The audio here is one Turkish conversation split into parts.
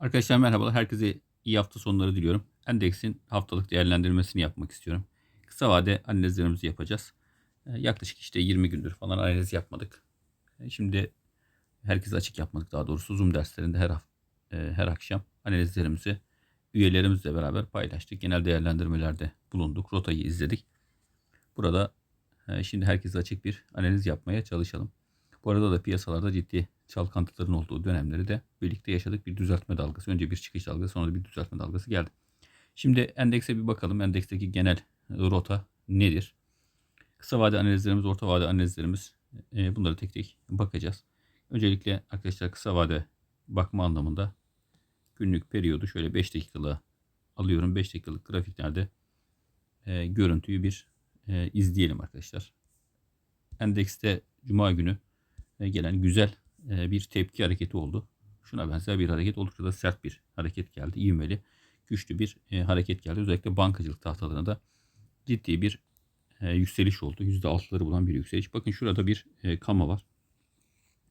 Arkadaşlar merhabalar. Herkese iyi hafta sonları diliyorum. Endeksin haftalık değerlendirmesini yapmak istiyorum. Kısa vade analizlerimizi yapacağız. Ee, Yaklaşık işte 20 gündür falan analiz yapmadık. Ee, Şimdi herkes açık yapmadık daha doğrusu. Zoom derslerinde her haf- e, her akşam analizlerimizi üyelerimizle beraber paylaştık. Genel değerlendirmelerde bulunduk. Rotayı izledik. Burada e, şimdi herkese açık bir analiz yapmaya çalışalım. Bu arada da piyasalarda ciddi çalkantıların olduğu dönemleri de birlikte yaşadık. Bir düzeltme dalgası. Önce bir çıkış dalgası sonra bir düzeltme dalgası geldi. Şimdi endekse bir bakalım. Endeksteki genel rota nedir? Kısa vade analizlerimiz, orta vade analizlerimiz e, bunları tek tek bakacağız. Öncelikle arkadaşlar kısa vade bakma anlamında günlük periyodu şöyle 5 dakikalığa alıyorum. 5 dakikalık grafiklerde e, görüntüyü bir e, izleyelim arkadaşlar. Endekste Cuma günü e, gelen güzel bir tepki hareketi oldu. Şuna benzer bir hareket oldukça da sert bir hareket geldi. İvmeli, güçlü bir e, hareket geldi. Özellikle bankacılık tahtalarına da ciddi bir e, yükseliş oldu. %6'ları bulan bir yükseliş. Bakın şurada bir e, kama var.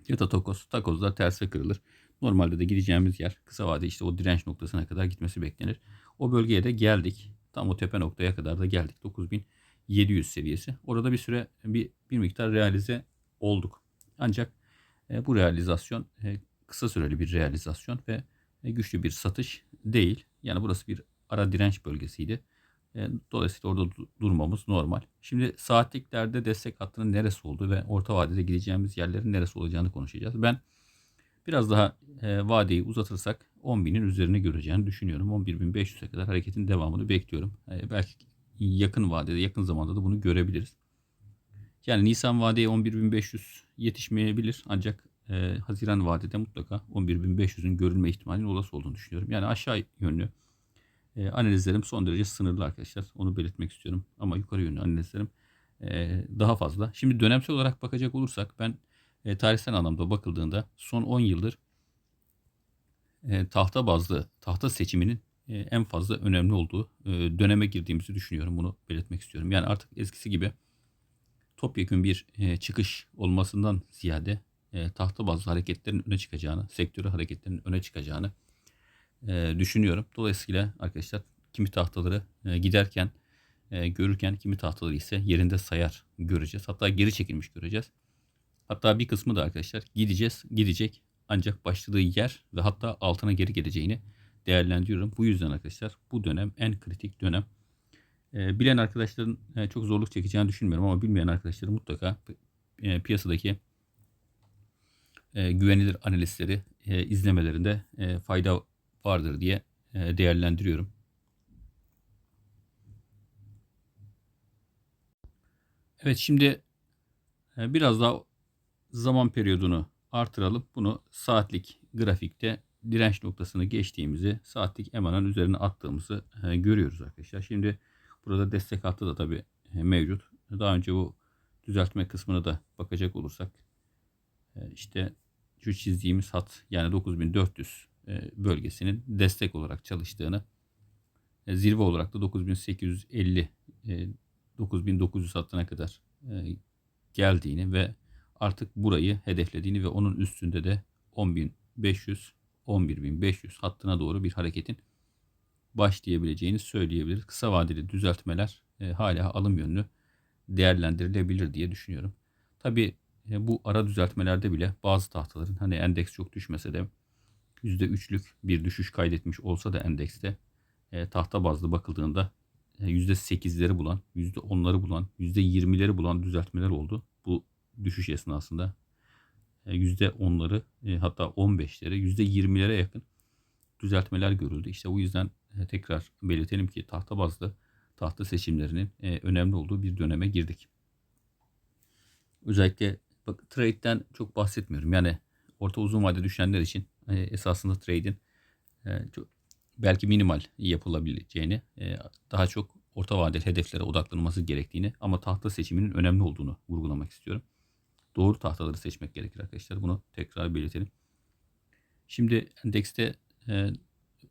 Ya da takoz. Takoz da terse kırılır. Normalde de gideceğimiz yer kısa vade işte o direnç noktasına kadar gitmesi beklenir. O bölgeye de geldik. Tam o tepe noktaya kadar da geldik. 9700 seviyesi. Orada bir süre bir, bir miktar realize olduk. Ancak e, bu realizasyon e, kısa süreli bir realizasyon ve e, güçlü bir satış değil. Yani burası bir ara direnç bölgesiydi. E, dolayısıyla orada du- durmamız normal. Şimdi saatliklerde destek hattının neresi olduğu ve orta vadede gideceğimiz yerlerin neresi olacağını konuşacağız. Ben biraz daha e, vadeyi uzatırsak 10.000'in üzerine göreceğini düşünüyorum. 11.500'e kadar hareketin devamını bekliyorum. E, belki yakın vadede, yakın zamanda da bunu görebiliriz. Yani Nisan vadeye 11.500 yetişmeyebilir ancak e, Haziran vadede mutlaka 11.500'ün görülme ihtimalinin olası olduğunu düşünüyorum. Yani aşağı yönlü e, analizlerim son derece sınırlı arkadaşlar. Onu belirtmek istiyorum. Ama yukarı yönlü analizlerim e, daha fazla. Şimdi dönemsel olarak bakacak olursak ben e, tarihsel anlamda bakıldığında son 10 yıldır e, tahta bazlı tahta seçiminin e, en fazla önemli olduğu e, döneme girdiğimizi düşünüyorum. Bunu belirtmek istiyorum. Yani artık eskisi gibi topyekun bir e, çıkış olmasından ziyade e, tahta bazlı hareketlerin öne çıkacağını, sektörü hareketlerin öne çıkacağını e, düşünüyorum. Dolayısıyla arkadaşlar kimi tahtaları e, giderken e, görürken kimi tahtaları ise yerinde sayar göreceğiz. Hatta geri çekilmiş göreceğiz. Hatta bir kısmı da arkadaşlar gideceğiz, gidecek ancak başladığı yer ve hatta altına geri geleceğini değerlendiriyorum. Bu yüzden arkadaşlar bu dönem en kritik dönem. E, bilen arkadaşların e, çok zorluk çekeceğini düşünmüyorum ama bilmeyen arkadaşların mutlaka e, piyasadaki e, güvenilir analistleri e, izlemelerinde fayda vardır diye e, değerlendiriyorum. Evet şimdi biraz daha zaman periyodunu artıralım. Bunu saatlik grafikte direnç noktasını geçtiğimizi, saatlik EMA'nın üzerine attığımızı görüyoruz arkadaşlar. Şimdi burada destek hattı da tabii e, mevcut. Daha önce bu düzeltme kısmına da bakacak olursak e, işte şu çizdiğimiz hat yani 9400 e, bölgesinin destek olarak çalıştığını zirve olarak da 9850 e, 9900 hattına kadar geldiğini ve artık burayı hedeflediğini ve onun üstünde de 10500 11500 hattına doğru bir hareketin başlayabileceğini söyleyebiliriz. Kısa vadeli düzeltmeler e, hala alım yönlü değerlendirilebilir diye düşünüyorum. Tabi bu ara düzeltmelerde bile bazı tahtaların hani endeks çok düşmese de %3'lük bir düşüş kaydetmiş olsa da endekste e, tahta bazlı bakıldığında e, %8'leri bulan, %10'ları bulan, %20'leri bulan düzeltmeler oldu. Bu düşüş esnasında e, %10'ları e, hatta 15'leri %20'lere yakın düzeltmeler görüldü. İşte bu yüzden e, tekrar belirtelim ki tahta bazlı tahta seçimlerinin e, önemli olduğu bir döneme girdik. Özellikle bak trade'den çok bahsetmiyorum. Yani orta uzun vade düşenler için e, esasında trade'in çok belki minimal yapılabileceğini, daha çok orta vadeli hedeflere odaklanılması gerektiğini ama tahta seçiminin önemli olduğunu vurgulamak istiyorum. Doğru tahtaları seçmek gerekir arkadaşlar. Bunu tekrar belirtelim. Şimdi endekste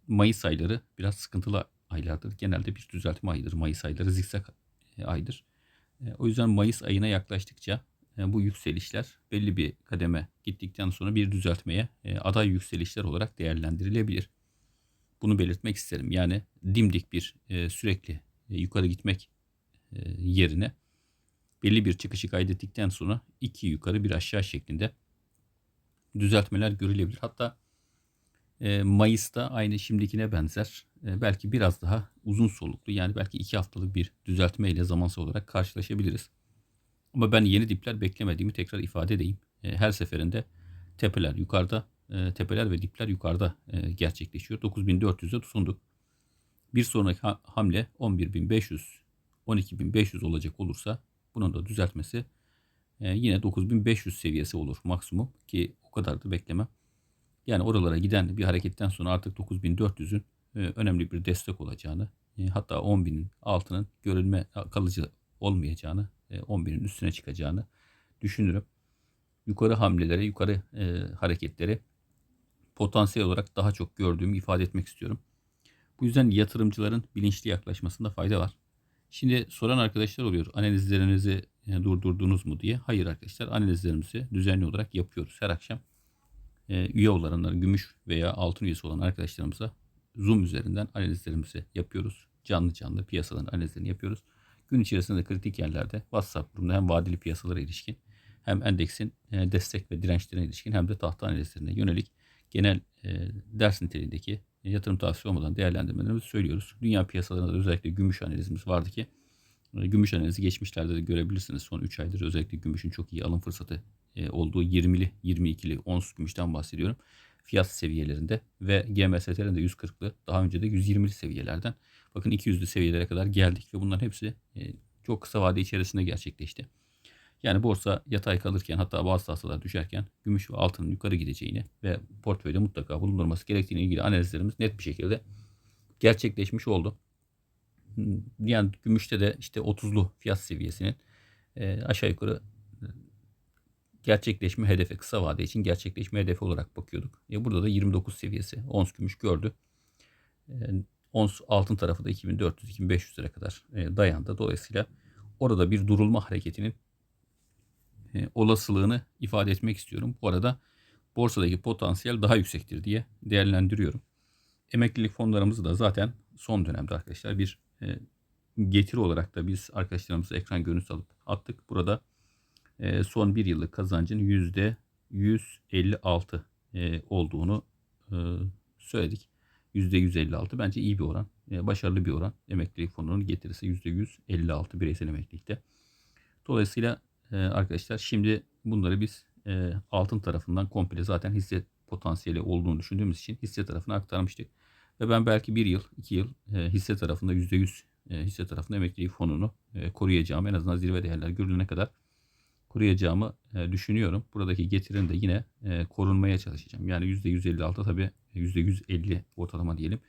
Mayıs ayları biraz sıkıntılı aylardır. Genelde bir düzeltme ayıdır. Mayıs ayları zikzak aydır. O yüzden Mayıs ayına yaklaştıkça bu yükselişler belli bir kademe gittikten sonra bir düzeltmeye aday yükselişler olarak değerlendirilebilir. bunu belirtmek isterim. Yani dimdik bir sürekli yukarı gitmek yerine belli bir çıkışı kaydettikten sonra iki yukarı bir aşağı şeklinde düzeltmeler görülebilir. Hatta e, Mayıs'ta aynı şimdikine benzer. Belki biraz daha uzun soluklu yani belki iki haftalık bir düzeltme ile zamansal olarak karşılaşabiliriz. Ama ben yeni dipler beklemediğimi tekrar ifade edeyim. Her seferinde tepeler yukarıda, tepeler ve dipler yukarıda gerçekleşiyor. 9400'e tutunduk. Bir sonraki ha- hamle 11500, 12500 olacak olursa bunun da düzeltmesi yine 9500 seviyesi olur maksimum ki o kadar da beklemem. Yani oralara giden bir hareketten sonra artık 9400'ün e, önemli bir destek olacağını e, hatta 10.000'in altının görülme kalıcı olmayacağını e, 11'in üstüne çıkacağını düşünürüm. Yukarı hamlelere, yukarı e, hareketleri potansiyel olarak daha çok gördüğümü ifade etmek istiyorum. Bu yüzden yatırımcıların bilinçli yaklaşmasında fayda var. Şimdi soran arkadaşlar oluyor. Analizlerinizi e, durdurdunuz mu diye. Hayır arkadaşlar analizlerimizi düzenli olarak yapıyoruz. Her akşam e, üye olanlar, gümüş veya altın üyesi olan arkadaşlarımıza Zoom üzerinden analizlerimizi yapıyoruz. Canlı canlı piyasaların analizlerini yapıyoruz. Gün içerisinde kritik yerlerde WhatsApp grubunda hem vadeli piyasalara ilişkin hem endeksin e, destek ve dirençlerine ilişkin hem de tahta analizlerine yönelik genel e, ders niteliğindeki yatırım tavsiye olmadan değerlendirmelerimizi söylüyoruz. Dünya piyasalarında da özellikle gümüş analizimiz vardı ki gümüş analizi geçmişlerde de görebilirsiniz. Son 3 aydır özellikle gümüşün çok iyi alım fırsatı olduğu 20'li 22'li ons gümüşten bahsediyorum. Fiyat seviyelerinde ve GMST'nin de 140'lı daha önce de 120'li seviyelerden bakın 200'lü seviyelere kadar geldik ve bunların hepsi e, çok kısa vade içerisinde gerçekleşti. Yani borsa yatay kalırken hatta bazı tahtalar düşerken gümüş ve altının yukarı gideceğini ve portföyde mutlaka bulundurması gerektiğine ilgili analizlerimiz net bir şekilde gerçekleşmiş oldu. Yani gümüşte de işte 30'lu fiyat seviyesinin e, aşağı yukarı e, gerçekleşme hedefi kısa vade için gerçekleşme hedefi olarak bakıyorduk. E burada da 29 seviyesi ons gümüş gördü. E, ons altın tarafı da 2400-2500'lere kadar e, dayandı. Dolayısıyla orada bir durulma hareketinin e, olasılığını ifade etmek istiyorum. Bu arada borsadaki potansiyel daha yüksektir diye değerlendiriyorum. Emeklilik fonlarımızı da zaten son dönemde arkadaşlar bir e, getiri olarak da biz arkadaşlarımıza ekran görüntüsü alıp attık. Burada e, son bir yıllık kazancın yüzde 156 e, olduğunu e, söyledik. Yüzde 156 bence iyi bir oran. E, başarılı bir oran. Emeklilik fonunun getirisi yüzde 156 bireysel emeklilikte. Dolayısıyla arkadaşlar şimdi bunları biz altın tarafından komple zaten hisse potansiyeli olduğunu düşündüğümüz için hisse tarafına aktarmıştık. Ve ben belki bir yıl, iki yıl hisse tarafında yüzde yüz hisse tarafında emeklilik fonunu koruyacağım. En azından zirve değerler görülene kadar koruyacağımı e, düşünüyorum. Buradaki getirin de yine e, korunmaya çalışacağım. Yani yüzde 156 tabii yüzde 150 ortalama diyelim.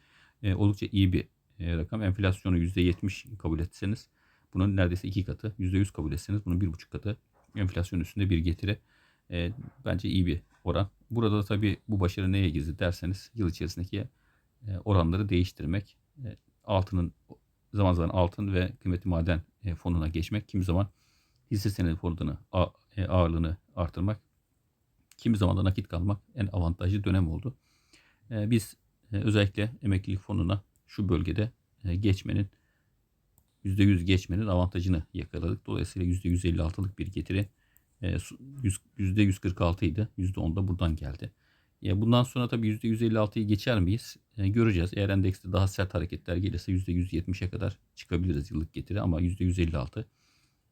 E, oldukça iyi bir e, rakam. Enflasyonu yüzde 70 kabul etseniz bunun neredeyse iki katı. yüzde 100 kabul etseniz bunun bir buçuk katı enflasyon üstünde bir getiri. Bence iyi bir oran. Burada da tabii bu başarı neye gizli derseniz yıl içerisindeki oranları değiştirmek. Altının zaman zaman altın ve kıymetli maden fonuna geçmek. Kimi zaman hisse senedi fonunu ağırlığını artırmak. Kimi zaman da nakit kalmak en avantajlı dönem oldu. Biz özellikle emeklilik fonuna şu bölgede geçmenin %100 geçmenin avantajını yakaladık. Dolayısıyla %156'lık bir getiri %146 idi. %10 da buradan geldi. Bundan sonra tabii %156'yı geçer miyiz? E, göreceğiz. Eğer endekste daha sert hareketler gelirse %170'e kadar çıkabiliriz yıllık getiri ama %156 e,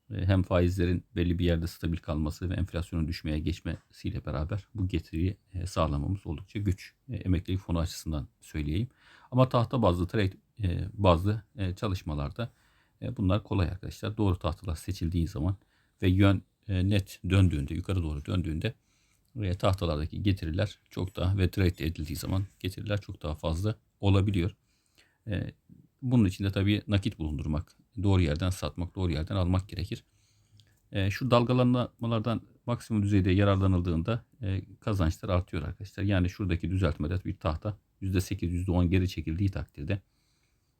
hem faizlerin belli bir yerde stabil kalması ve enflasyonun düşmeye geçmesiyle beraber bu getiriyi e, sağlamamız oldukça güç. E, emeklilik fonu açısından söyleyeyim. Ama tahta bazlı trade e, bazlı e, çalışmalarda e, bunlar kolay arkadaşlar. Doğru tahtalar seçildiği zaman ve yön e, net döndüğünde, yukarı doğru döndüğünde tahtalardaki getiriler çok daha ve trade edildiği zaman getiriler çok daha fazla olabiliyor. Bunun için de tabii nakit bulundurmak, doğru yerden satmak, doğru yerden almak gerekir. Ee, şu dalgalanmalardan maksimum düzeyde yararlanıldığında e, kazançlar artıyor arkadaşlar. Yani şuradaki düzeltmede bir tahta %8, %10 geri çekildiği takdirde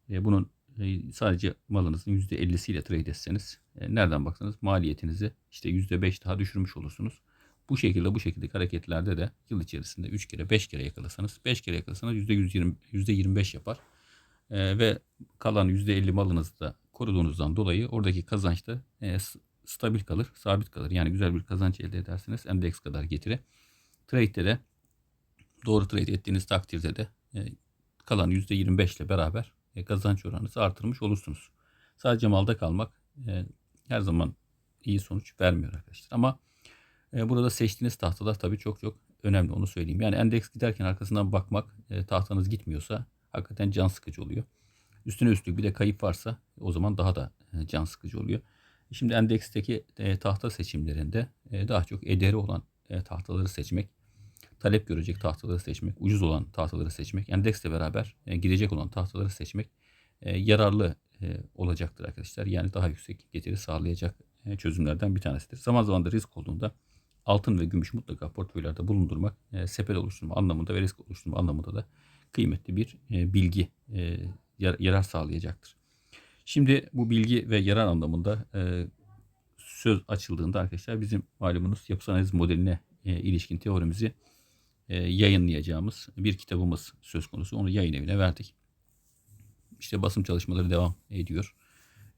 e, bunun e, sadece malınızın %50'siyle trade etseniz nereden baksanız maliyetinizi işte %5 daha düşürmüş olursunuz. Bu şekilde bu şekilde hareketlerde de yıl içerisinde 3 kere 5 kere yakalasanız 5 kere yakalasanız %120, %25 yapar. Ee, ve kalan %50 malınızı da koruduğunuzdan dolayı oradaki kazanç da e, stabil kalır, sabit kalır. Yani güzel bir kazanç elde edersiniz. Endeks kadar getiri. Trade'de de doğru trade ettiğiniz takdirde de e, kalan %25 ile beraber e, kazanç oranınızı artırmış olursunuz. Sadece malda kalmak e, her zaman iyi sonuç vermiyor arkadaşlar. Ama e, burada seçtiğiniz tahtalar tabii çok çok önemli onu söyleyeyim. Yani endeks giderken arkasından bakmak e, tahtanız gitmiyorsa hakikaten can sıkıcı oluyor. Üstüne üstlük bir de kayıp varsa o zaman daha da e, can sıkıcı oluyor. Şimdi endeksteki e, tahta seçimlerinde e, daha çok ederi olan tahtaları seçmek, talep görecek tahtaları seçmek, ucuz olan tahtaları seçmek, endeksle beraber gidecek olan tahtaları seçmek yararlı olacaktır arkadaşlar. Yani daha yüksek getiri sağlayacak çözümlerden bir tanesidir. Zaman zaman da risk olduğunda altın ve gümüş mutlaka portföylerde bulundurmak sepet oluşturma anlamında ve risk oluşturma anlamında da kıymetli bir bilgi yarar sağlayacaktır. Şimdi bu bilgi ve yarar anlamında e, söz açıldığında arkadaşlar bizim malumunuz yapısal analiz modeline e, ilişkin teorimizi e, yayınlayacağımız bir kitabımız söz konusu. Onu yayın evine verdik. İşte basım çalışmaları devam ediyor.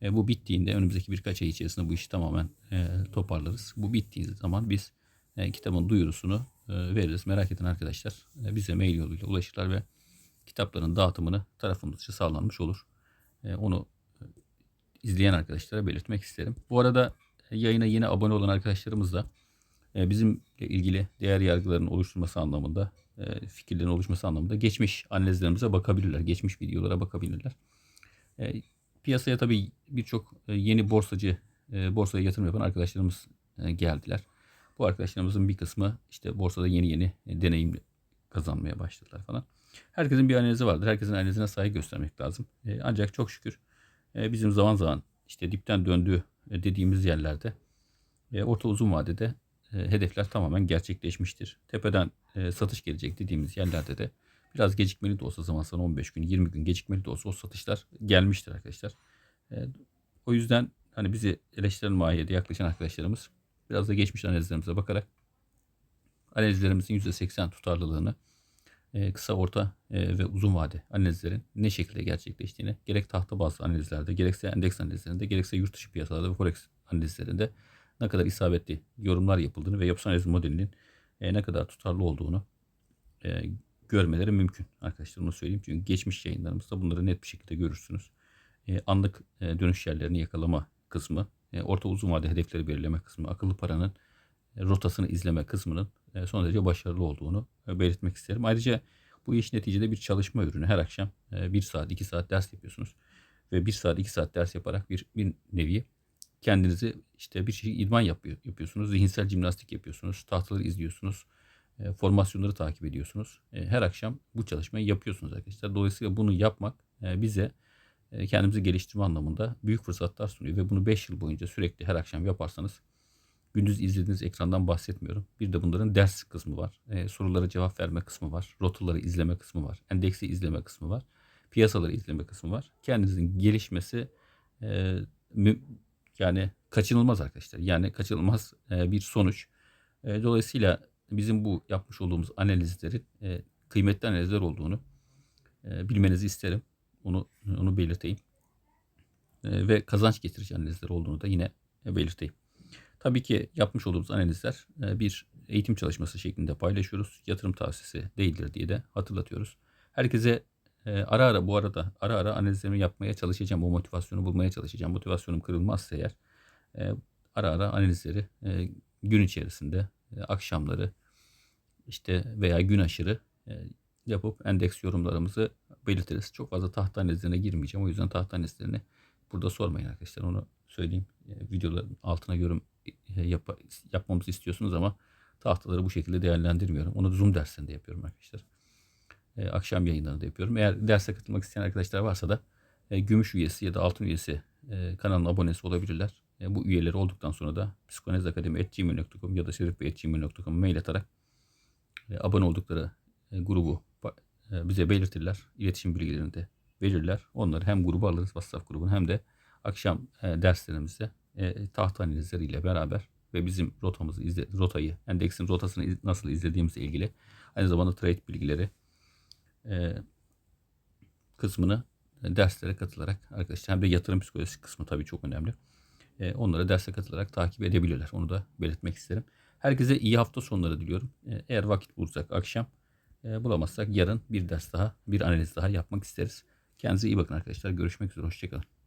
E, bu bittiğinde önümüzdeki birkaç ay içerisinde bu işi tamamen e, toparlarız. Bu bittiği zaman biz e, kitabın duyurusunu e, veririz. Merak eden arkadaşlar e, bize mail yoluyla ulaşırlar ve kitapların dağıtımını tarafımızca sağlanmış olur. E, onu e, izleyen arkadaşlara belirtmek isterim. Bu arada yayına yeni abone olan arkadaşlarımız da e, bizimle ilgili değer yargılarının oluşturması anlamında, e, fikirlerin oluşması anlamında geçmiş analizlerimize bakabilirler. Geçmiş videolara bakabilirler. Piyasaya tabii birçok yeni borsacı, borsaya yatırım yapan arkadaşlarımız geldiler. Bu arkadaşlarımızın bir kısmı işte borsada yeni yeni deneyim kazanmaya başladılar falan. Herkesin bir analizi vardır. Herkesin analizine saygı göstermek lazım. E, Ancak çok şükür e, bizim zaman zaman işte dipten döndüğü e, dediğimiz yerlerde e, orta uzun vadede e, hedefler tamamen gerçekleşmiştir. Tepeden e, satış gelecek dediğimiz yerlerde de biraz gecikmeli de olsa zaman zaman 15 gün 20 gün gecikmeli de olsa o satışlar gelmiştir arkadaşlar. E, o yüzden hani bizi eleştiren mahiyede yaklaşan arkadaşlarımız biraz da geçmiş analizlerimize bakarak analizlerimizin %80 tutarlılığını kısa, orta e, ve uzun vade analizlerin ne şekilde gerçekleştiğini gerek tahta bazlı analizlerde, gerekse endeks analizlerinde, gerekse yurt dışı piyasalarda ve forex analizlerinde ne kadar isabetli yorumlar yapıldığını ve yapısal analiz modelinin e, ne kadar tutarlı olduğunu e, görmeleri mümkün arkadaşlar onu söyleyeyim. Çünkü geçmiş yayınlarımızda bunları net bir şekilde görürsünüz. E, anlık e, dönüş yerlerini yakalama kısmı, e, orta uzun vade hedefleri belirleme kısmı, akıllı paranın e, rotasını izleme kısmının e, son derece başarılı olduğunu e, belirtmek isterim. Ayrıca bu iş neticede bir çalışma ürünü. Her akşam 1 saat 2 saat ders yapıyorsunuz. Ve 1 saat 2 saat ders yaparak bir, bir nevi kendinizi işte bir şey idman yapıyor, yapıyorsunuz. Zihinsel jimnastik yapıyorsunuz. Tahtaları izliyorsunuz. e, Formasyonları takip ediyorsunuz. E, Her akşam bu çalışmayı yapıyorsunuz arkadaşlar. Dolayısıyla bunu yapmak e, bize e, kendimizi geliştirme anlamında büyük fırsatlar sunuyor. Ve bunu 5 yıl boyunca sürekli her akşam yaparsanız gündüz izlediğiniz ekrandan bahsetmiyorum. Bir de bunların ders kısmı var. E, sorulara cevap verme kısmı var. Rotaları izleme kısmı var. Endeksi izleme kısmı var. Piyasaları izleme kısmı var. Kendinizin gelişmesi e, yani kaçınılmaz arkadaşlar. Yani kaçınılmaz e, bir sonuç. E, dolayısıyla bizim bu yapmış olduğumuz analizlerin e, kıymetli analizler olduğunu e, bilmenizi isterim. Onu onu belirteyim. E, ve kazanç getirici analizler olduğunu da yine belirteyim. Tabii ki yapmış olduğumuz analizler e, bir eğitim çalışması şeklinde paylaşıyoruz. Yatırım tavsiyesi değildir diye de hatırlatıyoruz. Herkese e, ara ara bu arada ara ara analizlerimi yapmaya çalışacağım. O motivasyonu bulmaya çalışacağım. Motivasyonum kırılmazsa eğer e, ara ara analizleri gün içerisinde akşamları işte veya gün aşırı yapıp endeks yorumlarımızı belirtiriz. Çok fazla tahta analizlerine girmeyeceğim. O yüzden tahta analizlerini burada sormayın arkadaşlar. Onu söyleyeyim. Videoların altına yorum yap- yapmamızı istiyorsunuz ama tahtaları bu şekilde değerlendirmiyorum. Onu Zoom derslerinde yapıyorum arkadaşlar. E, akşam yayınlarında yapıyorum. Eğer derse katılmak isteyen arkadaşlar varsa da e, gümüş üyesi ya da altın üyesi e, kanalın abonesi olabilirler. E, bu üyeleri olduktan sonra da psikonezakademi.gmail.com ya da şerifbey.gmail.com mail atarak e, abone oldukları e, grubu e, bize belirtirler. İletişim bilgilerini de verirler. Onları hem grubu alırız WhatsApp grubunu hem de akşam e, derslerimizde e, tahta analizleriyle beraber ve bizim rotamızı izle, rotayı, endeksin rotasını iz- nasıl izlediğimizle ilgili aynı zamanda trade bilgileri e, kısmını e, derslere katılarak arkadaşlar hem de yatırım psikolojisi kısmı tabii çok önemli. E, onlara derse katılarak takip edebilirler. Onu da belirtmek isterim. Herkese iyi hafta sonları diliyorum. E, eğer vakit bulursak akşam e, bulamazsak yarın bir ders daha, bir analiz daha yapmak isteriz. Kendinize iyi bakın arkadaşlar. Görüşmek üzere. Hoşçakalın.